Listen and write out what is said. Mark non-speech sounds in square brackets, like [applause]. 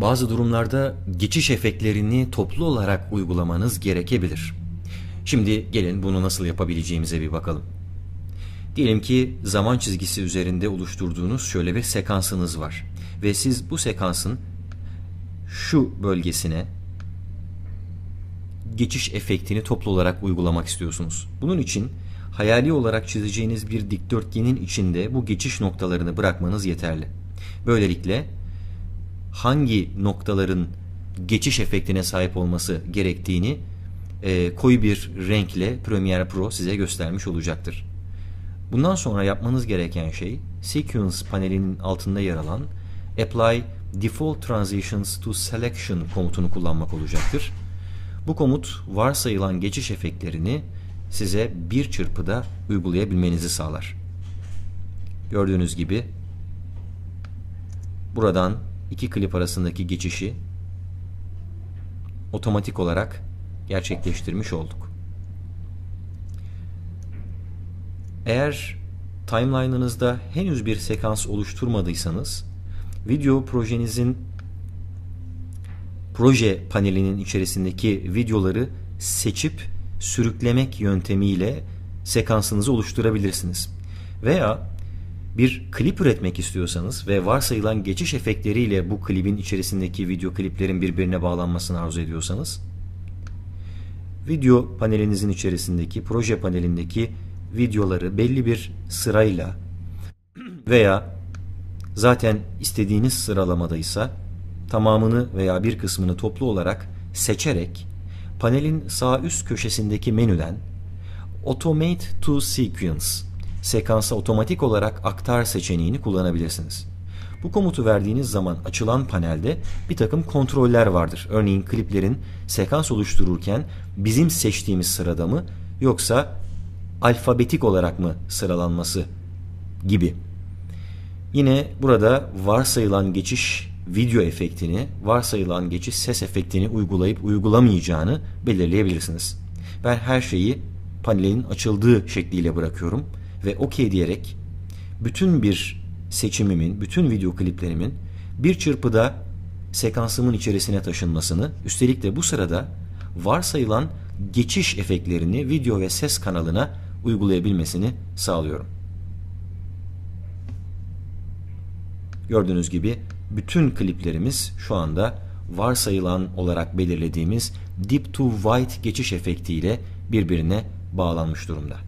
bazı durumlarda geçiş efektlerini toplu olarak uygulamanız gerekebilir. Şimdi gelin bunu nasıl yapabileceğimize bir bakalım. Diyelim ki zaman çizgisi üzerinde oluşturduğunuz şöyle bir sekansınız var ve siz bu sekansın şu bölgesine geçiş efektini toplu olarak uygulamak istiyorsunuz. Bunun için hayali olarak çizeceğiniz bir dikdörtgenin içinde bu geçiş noktalarını bırakmanız yeterli. Böylelikle hangi noktaların geçiş efektine sahip olması gerektiğini e, koyu bir renkle Premiere Pro size göstermiş olacaktır. Bundan sonra yapmanız gereken şey Sequence panelinin altında yer alan Apply Default Transitions to Selection komutunu kullanmak olacaktır. Bu komut varsayılan geçiş efektlerini size bir çırpıda uygulayabilmenizi sağlar. Gördüğünüz gibi buradan iki klip arasındaki geçişi otomatik olarak gerçekleştirmiş olduk. Eğer timeline'ınızda henüz bir sekans oluşturmadıysanız video projenizin proje panelinin içerisindeki videoları seçip sürüklemek yöntemiyle sekansınızı oluşturabilirsiniz. Veya bir klip üretmek istiyorsanız ve varsayılan geçiş efektleriyle bu klibin içerisindeki video kliplerin birbirine bağlanmasını arzu ediyorsanız video panelinizin içerisindeki proje panelindeki videoları belli bir sırayla [clears throat] veya zaten istediğiniz sıralamadaysa tamamını veya bir kısmını toplu olarak seçerek panelin sağ üst köşesindeki menüden Automate to Sequence sekansa otomatik olarak aktar seçeneğini kullanabilirsiniz. Bu komutu verdiğiniz zaman açılan panelde bir takım kontroller vardır. Örneğin kliplerin sekans oluştururken bizim seçtiğimiz sırada mı yoksa alfabetik olarak mı sıralanması gibi. Yine burada varsayılan geçiş video efektini, varsayılan geçiş ses efektini uygulayıp uygulamayacağını belirleyebilirsiniz. Ben her şeyi panelin açıldığı şekliyle bırakıyorum ve OK diyerek bütün bir seçimimin, bütün video kliplerimin bir çırpıda sekansımın içerisine taşınmasını, üstelik de bu sırada varsayılan geçiş efektlerini video ve ses kanalına uygulayabilmesini sağlıyorum. Gördüğünüz gibi bütün kliplerimiz şu anda varsayılan olarak belirlediğimiz Deep to White geçiş efektiyle birbirine bağlanmış durumda.